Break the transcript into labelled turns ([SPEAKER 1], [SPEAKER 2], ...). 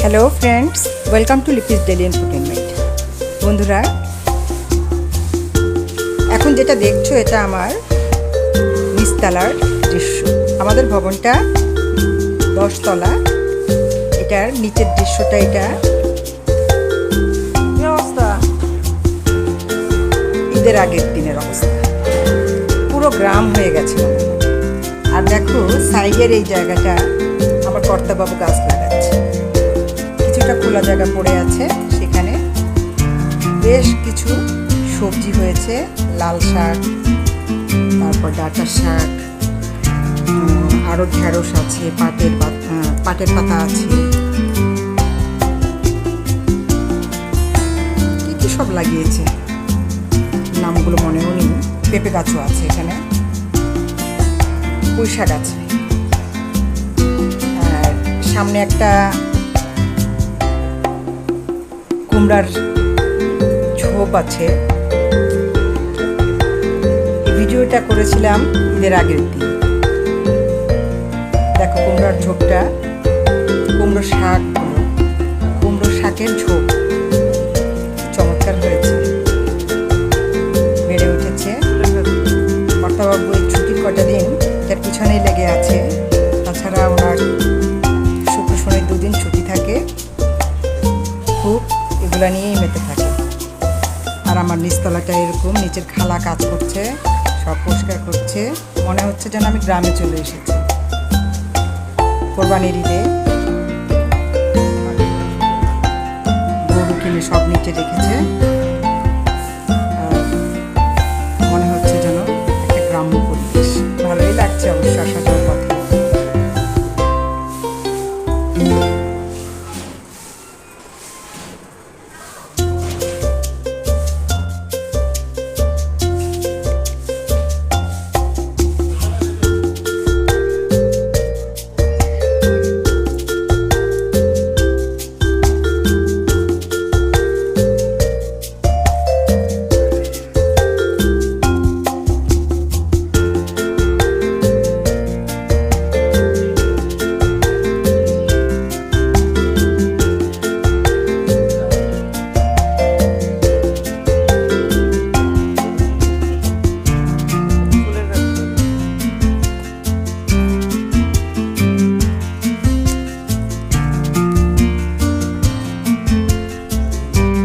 [SPEAKER 1] Hello friends welcome to Lipi's daily entertainment বন্ধুরা এখন যেটা দেখছ এটা আমার নিচতলার দৃশ্য। আমাদের ভবনটা দশতলা। এটার নিচের দৃশ্যটা এটা।
[SPEAKER 2] অবস্থা?
[SPEAKER 1] ঈদের আগের দিনের অবস্থা। পুরো গ্রাম হয়ে গেছে। আর দেখো সাইডের এই জায়গাটা আমার কর্তাবাবু গাছ কিছুটা খোলা জায়গা পড়ে আছে সেখানে। বেশ কিছু সবজি হয়েছে, লাল শাক, তারপর ডাঁটার শাক আরও ঢেঁড়স আছে, পাটের পাটের পাতা আছে। কি কি সব লাগিয়েছে? নামগুলো মনেও নেই। পেঁপে গাছও আছে এখানে। পুঁই শাক আছে। আর সামনে একটা কুমড়ার ঝোপ আছে। ভিডিওটা করেছিলাম ঈদের আগের দিন। দেখো, কুমড়ার ঝোপটা, কুমড়ো শাক, কুমড়ো শাকের ঝোপ। এগুলা নিয়েই মেতে থাকে। আর আমার নিচতলাটা এরকম, নিচের খালা কাজ করছে, সব পরিষ্কার করছে। মনে হচ্ছে যেন আমি গ্রামে চলে এসেছি। কোরবানির ঈদে। গরু কিনে সব নিচে রেখেছে। মনে হচ্ছে যেন একটা গ্রাম্য পরিবেশ। ভালোই লাগছে অবশ্য আসা যাওয়া